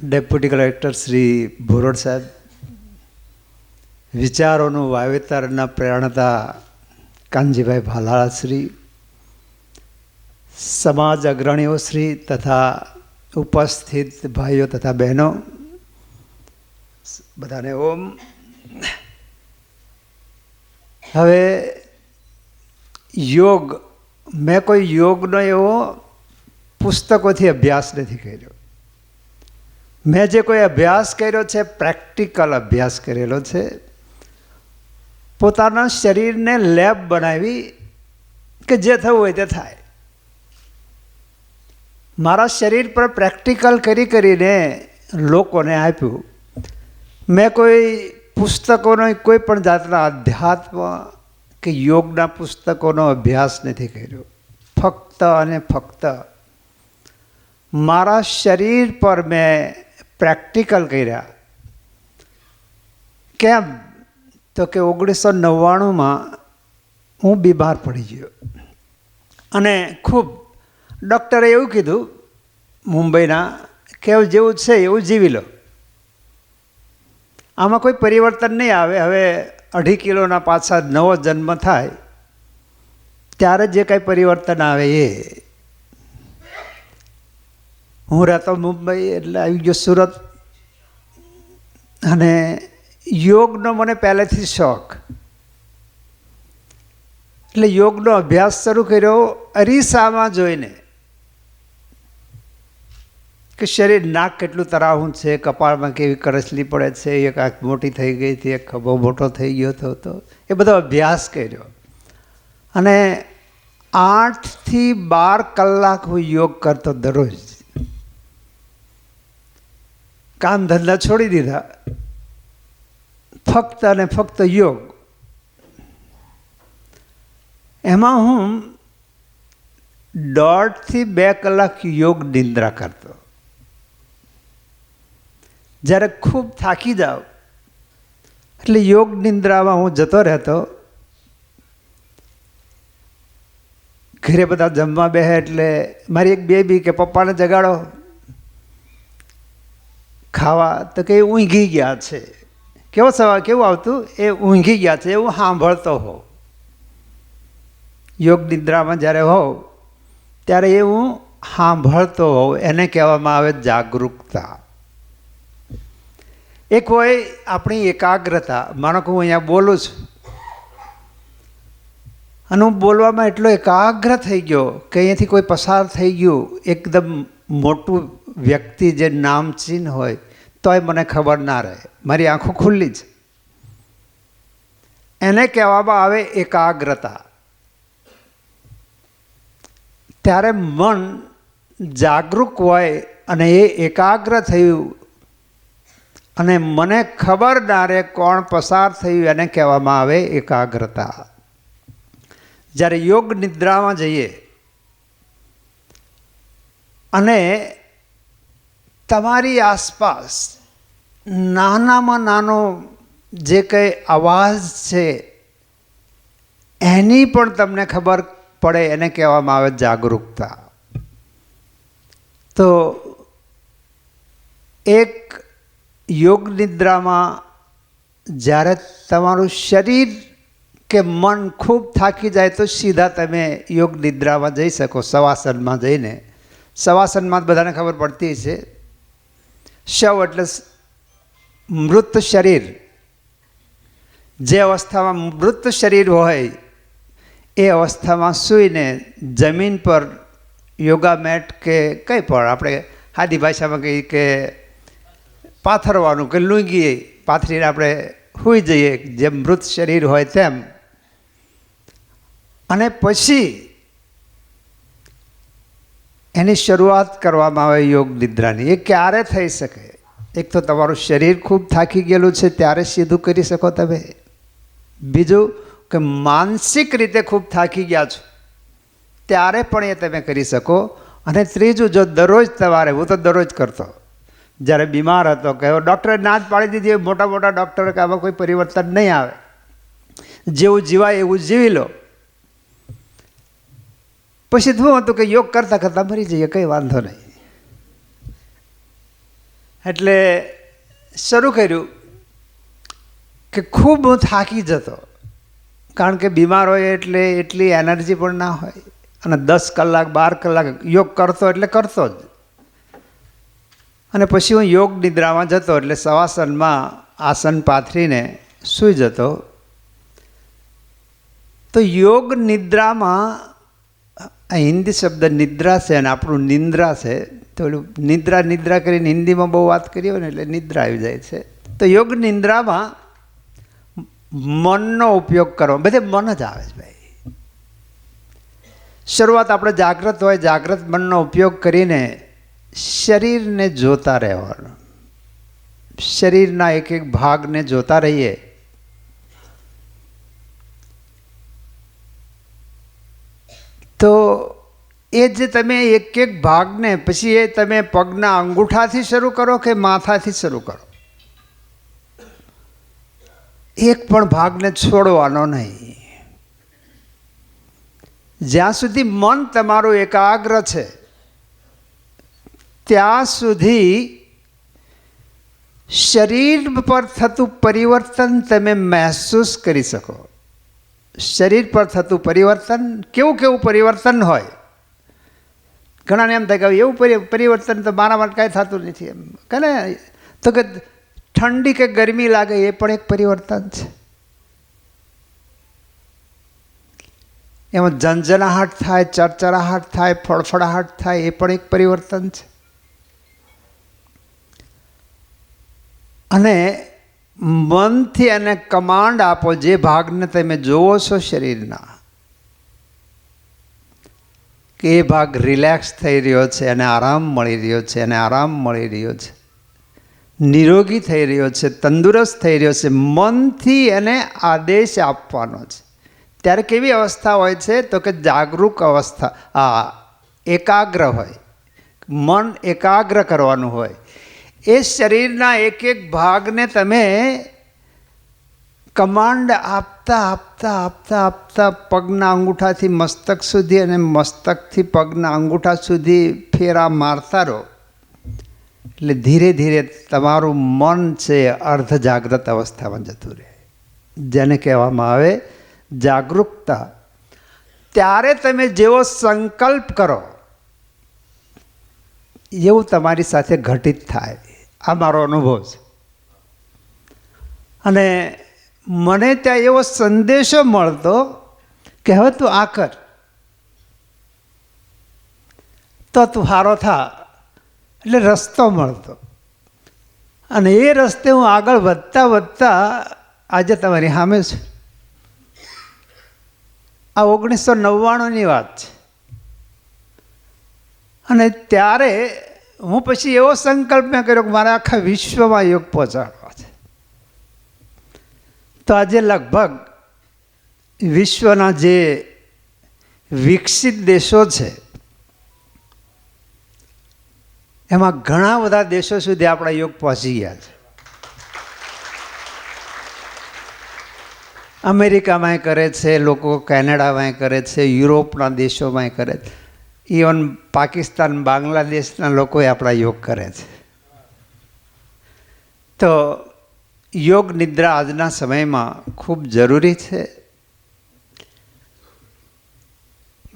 Deputy collector Shri ભોરડ સાહેબ વિચારોનું વાવેતરના પ્રેરણતા કાનજીભાઈ ભાલાળા શ્રી સમાજ અગ્રણીઓ શ્રી તથા ઉપસ્થિત ભાઈઓ તથા બહેનો બધાને ઓમ હવે યોગ મેં કોઈ યોગનો એવો પુસ્તકોથી અભ્યાસ નથી કર્યો મેં જે કોઈ અભ્યાસ કર્યો છે, પ્રેક્ટિકલ અભ્યાસ કરેલો છે, પોતાના શરીરને લેબ બનાવી કે જે થવું હોય તે થાય. મારા શરીર પર પ્રેક્ટિકલ કરી કરીને લોકોને આપ્યું. મેં કોઈ પુસ્તકોનો, કોઈ પણ જાતના અધ્યાત્મ કે યોગના પુસ્તકોનો અભ્યાસ નથી કર્યો. ફક્ત અને ફક્ત મારા શરીર પર મેં પ્રેક્ટિકલ કર્યા. કેમ? તો કે ઓગણીસો નવ્વાણુંમાં હું બીમાર પડી ગયો. અને ખૂબ ડૉક્ટરે એવું કીધું, મુંબઈના કે જેવું છે એવું જીવી લો. આમાં કોઈ પરિવર્તન નહીં આવે. હવે અઢી કિલોના પાછા નવો જન્મ થાય, ત્યારે જે કાંઈ પરિવર્તન આવે એ. હું રહેતો મુંબઈ એટલે આવી ગયો સુરત. અને યોગનો મને પહેલેથી શોખ. એટલે યોગનો અભ્યાસ શરૂ કર્યો અરીસામાં જોઈને કે શરીર નાક કેટલું તરાવું છે, કપાળમાં કેવી કરચલી પડે છે, એક આંખ મોટી થઈ ગઈ હતી, એક ખભો મોટો થઈ ગયો હતો, તો એ બધો અભ્યાસ કર્યો. અને આઠથી બાર કલાક હું યોગ કરતો દરરોજ. કામ ધંધા છોડી દીધા. ફક્ત અને ફક્ત યોગ. એમાં હું દોઢથી બે કલાક યોગ નિંદ્રા કરતો. જ્યારે ખૂબ થાકી જાઉં, એટલે યોગ નિંદ્રામાં હું જતો રહેતો. ઘરે બધા જમવા બેહે એટલે મારી એક બેબી કે પપ્પાને જગાડો. ખાવા તો કે ઊંઘી ગયા છે. કેવો સવાલ, કેવું આવતું? એ ઊંઘી ગયા છે, એવું સાંભળતો હો. યોગ નિદ્રામાં જ્યારે હોઉં, ત્યારે એ હું સાંભળતો હોઉં, એને કહેવામાં આવે જાગૃતતા એક હોય આપણી એકાગ્રતા, માનો કે હું અહીંયા બોલું છું, અને હું બોલવામાં એટલો એકાગ્ર થઈ ગયો કે અહીંયાથી કોઈ પસાર થઈ ગયું, એકદમ મોટું વ્યક્તિ જે નામચીન હોય, તોય મને ખબર ના રહે. મારી આંખો ખુલ્લી છે. એને કહેવામાં આવે એકાગ્રતા. ત્યારે મન જાગૃત હોય અને એ એકાગ્ર થયું અને મને ખબર ના રહે કોણ પસાર થયું, એને કહેવામાં આવે એકાગ્રતા. જ્યારે યોગ નિદ્રામાં જઈએ અને તમારી આસપાસ નાનામાં નાનો જે કંઈ અવાજ છે, એની પણ તમને ખબર પડે, એને કહેવામાં આવે જાગરૂકતા. તો એક યોગ નિદ્રામાં જ્યારે તમારું શરીર કે મન ખૂબ થાકી જાય, તો સીધા તમે યોગ નિદ્રામાં જઈ શકો, સવાસનમાં જઈને. સવાસનમાં બધાને ખબર પડતી છે શવ એટલે મૃત શરીર. જે અવસ્થામાં મૃત શરીર હોય, એ અવસ્થામાં સૂઈને જમીન પર યોગા મેટ કે કંઈ પણ આપણે સાદી ભાષામાં કહીએ કે પાથરવાનું કે લૂંગીએ પાથરીને આપણે સૂઈ જઈએ જેમ મૃત શરીર હોય તેમ. અને પછી એની શરૂઆત કરવામાં આવે યોગ નિદ્રાની. એ ક્યારે થઈ શકે? એક તો તમારું શરીર ખૂબ થાકી ગયેલું છે, ત્યારે સીધું કરી શકો તમે. બીજું કે માનસિક રીતે ખૂબ થાકી ગયા છો, ત્યારે પણ એ તમે કરી શકો. અને ત્રીજું, જો દરરોજ તમારે હું તો દરરોજ કરતો. જ્યારે બીમાર હતો, કે ડૉક્ટરે ના જ પાડી દીધી મોટા મોટા ડૉક્ટર કે આમાં કોઈ પરિવર્તન નહીં આવે. જેવું જીવાય એવું જીવી લો. પછી શું હતું કે યોગ કરતાં કરતાં મરી જઈએ, કંઈ વાંધો નહીં. એટલે શરૂ કર્યું કે ખૂબ હું થાકી જતો, કારણ કે બીમાર હોય એટલે એટલી એનર્જી પણ ના હોય. અને દસ કલાક, બાર કલાક યોગ કરતો એટલે કરતો જ. અને પછી હું યોગ નિદ્રામાં જતો, એટલે સવાસનમાં આસન પાથરીને સૂઈ જતો. તો યોગ નિદ્રામાં આ હિન્દી શબ્દ નિદ્રા છે અને આપણું નિંદ્રા છે ઓલું નિદ્રા નિદ્રા કરીને હિન્દીમાં બહુ વાત કરી હોય ને એટલે નિદ્રા આવી જાય છે. તો યોગ નિંદ્રામાં મનનો ઉપયોગ કરવો, બધે મન જ આવે છે ભાઈ. શરૂઆત આપણે જાગ્રત હોય, જાગ્રત મનનો ઉપયોગ કરીને શરીરને જોતા રહેવાનું. શરીરના એક એક ભાગને જોતા રહીએ. તો એ જે તમે એક એક ભાગને, પછી એ તમે પગના અંગૂઠાથી શરૂ કરો કે માથાથી શરૂ કરો? એક પણ ભાગને છોડવાનો નહીં. જ્યાં સુધી મન તમારું એકાગ્ર છે, ત્યાં સુધી શરીર પર થતું પરિવર્તન તમે મહેસૂસ કરી શકો. શરીર પર થતું પરિવર્તન, કેવું કેવું પરિવર્તન હોય? ઘણાને એમ થાય કે એવું પરી- પરિવર્તન તો મારા માટે કાંઈ થતું નથી એમ. કે તો કે ઠંડી કે ગરમી લાગે એ પણ એક પરિવર્તન છે. એમાં ઝંઝનાહટ થાય, ચરચરાહટ થાય ફળફડાહટ થાય, એ પણ એક પરિવર્તન છે. અને મનથી એને કમાન્ડ આપો, જે ભાગને તમે જોવો છો શરીરના. કે એ ભાગ રિલેક્સ થઈ રહ્યો છે, એને આરામ મળી રહ્યો છે, એને આરામ મળી રહ્યો છે. નિરોગી થઈ રહ્યો છે, તંદુરસ્ત થઈ રહ્યો છે, મનથી એને આદેશ આપવાનો છે. ત્યારે કેવી અવસ્થા હોય છે? તો કે જાગૃત અવસ્થા આ એકાગ્ર હોય. મન એકાગ્ર કરવાનું હોય. એ શરીરના એક એક ભાગને તમે કમાન્ડ આપતા આપતા આપતા આપતા પગના અંગૂઠાથી મસ્તક સુધી અને મસ્તકથી પગના અંગૂઠા સુધી ફેરા મારતા રહો. એટલે ધીરે ધીરે તમારું મન છે અર્ધ જાગ્રત અવસ્થામાં જતું રહે. જેને કહેવામાં આવે જાગૃતતા. ત્યારે તમે જેવો સંકલ્પ કરો, એવું તમારી સાથે ઘટિત થાય. આ મારો અનુભવ છે. અને મને ત્યાં એવો સંદેશો મળતો કે હવે તું આ કર. તો તું હારો થા. એટલે રસ્તો મળતો. અને એ રસ્તે હું આગળ વધતા વધતા આજે તમારી સામે છું. આ ઓગણીસો નવ્વાણુંની વાત છે. અને ત્યારે હું પછી એવો સંકલ્પ મેં કર્યો કે મારે આખા વિશ્વમાં યોગ પહોંચાડવા છે. તો આજે લગભગ વિશ્વના જે વિકસિત દેશો છે, એમાં ઘણા બધા દેશો સુધી આપણા યોગ પહોંચી ગયા છે. અમેરિકામાંય કરે છે, લોકો કેનેડામાંય કરે છે, યુરોપના દેશોમાંય કરે છે. ઇવન પાકિસ્તાન, બાંગ્લાદેશના લોકોએ આપણા યોગ કરે છે. તો યોગ નિદ્રા આજના સમયમાં ખૂબ જરૂરી છે.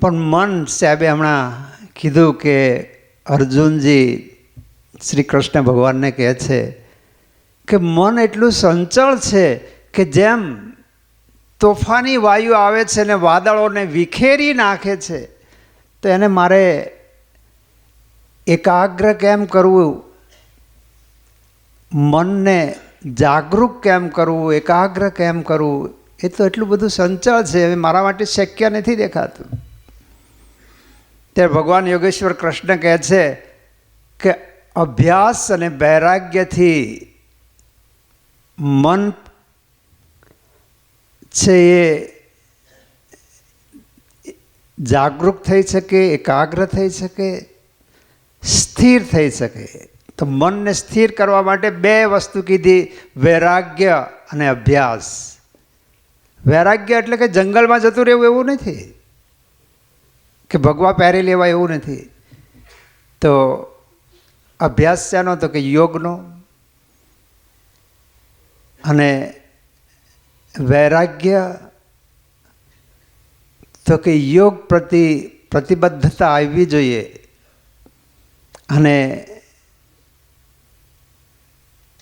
પણ મન સાહેબે હમણાં કીધું કે અર્જુનજી શ્રી કૃષ્ણ ભગવાનને કહે છે કે મન એટલું સંચળ છે કે જેમ તોફાની વાયુ આવે છે ને વાદળોને વિખેરી નાખે છે તો એને મારે એકાગ્ર કેમ કરવું? મનને જાગૃત કેમ કરવું? એકાગ્ર કેમ કરવું? એ તો એટલું બધું સંચળ છે. હવે મારા માટે શક્ય નથી દેખાતું. ત્યારે ભગવાન યોગેશ્વર કૃષ્ણ કહે છે કે અભ્યાસ અને વૈરાગ્યથી મન છે એ જાગૃત થઈ શકે, એકાગ્ર થઈ શકે, સ્થિર થઈ શકે. તો મનને સ્થિર કરવા માટે બે વસ્તુ કીધી, વૈરાગ્ય અને અભ્યાસ. વૈરાગ્ય એટલે કે જંગલમાં જતું રહેવું એવું નથી. કે ભગવા પહેરી લેવા એવું નથી. તો અભ્યાસ શાનો તો કે યોગનો? અને વૈરાગ્ય તો કે યોગ પ્રતિ પ્રતિબદ્ધતા આવવી જોઈએ. અને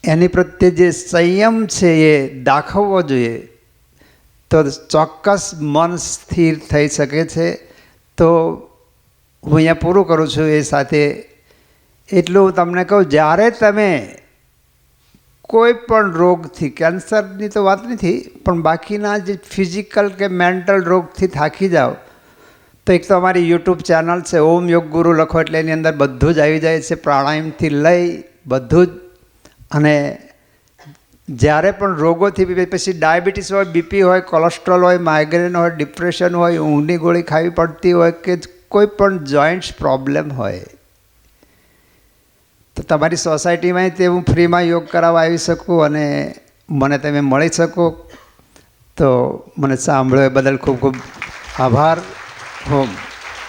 એની પ્રત્યે જે સંયમ છે એ દાખવવો જોઈએ. તો ચોક્કસ મન સ્થિર થઈ શકે છે. તો હું અહીંયા પૂરું કરું છું એ સાથે. એટલું હું તમને કહું, જ્યારે તમે કોઈ પણ રોગથી, કેન્સરની તો વાત નથી, પણ બાકીના જે ફિઝિકલ કે મેન્ટલ રોગથી થાકી જાઓ, તો એક તો અમારી યુટ્યુબ ચેનલ છે, ઓમ યોગ ગુરુ લખો એટલે એની અંદર બધું જ આવી જાય છે, પ્રાણાયામથી લઈ બધું જ. અને જ્યારે પણ રોગોથી પછી ડાયાબિટીસ હોય, બીપી હોય, કોલેસ્ટ્રોલ હોય, માઇગ્રેન હોય, ડિપ્રેશન હોય ઊંઘની ગોળી ખાવી પડતી હોય કે કોઈ પણ જોઈન્ટ્સ પ્રોબ્લેમ હોય તો તમારી સોસાયટીમાં તે હું ફ્રીમાં યોગ કરાવવા આવી શકું અને મને તમે મળી શકો. તો મને સાંભળ્યો એ બદલ ખૂબ ખૂબ આભાર. હોમ.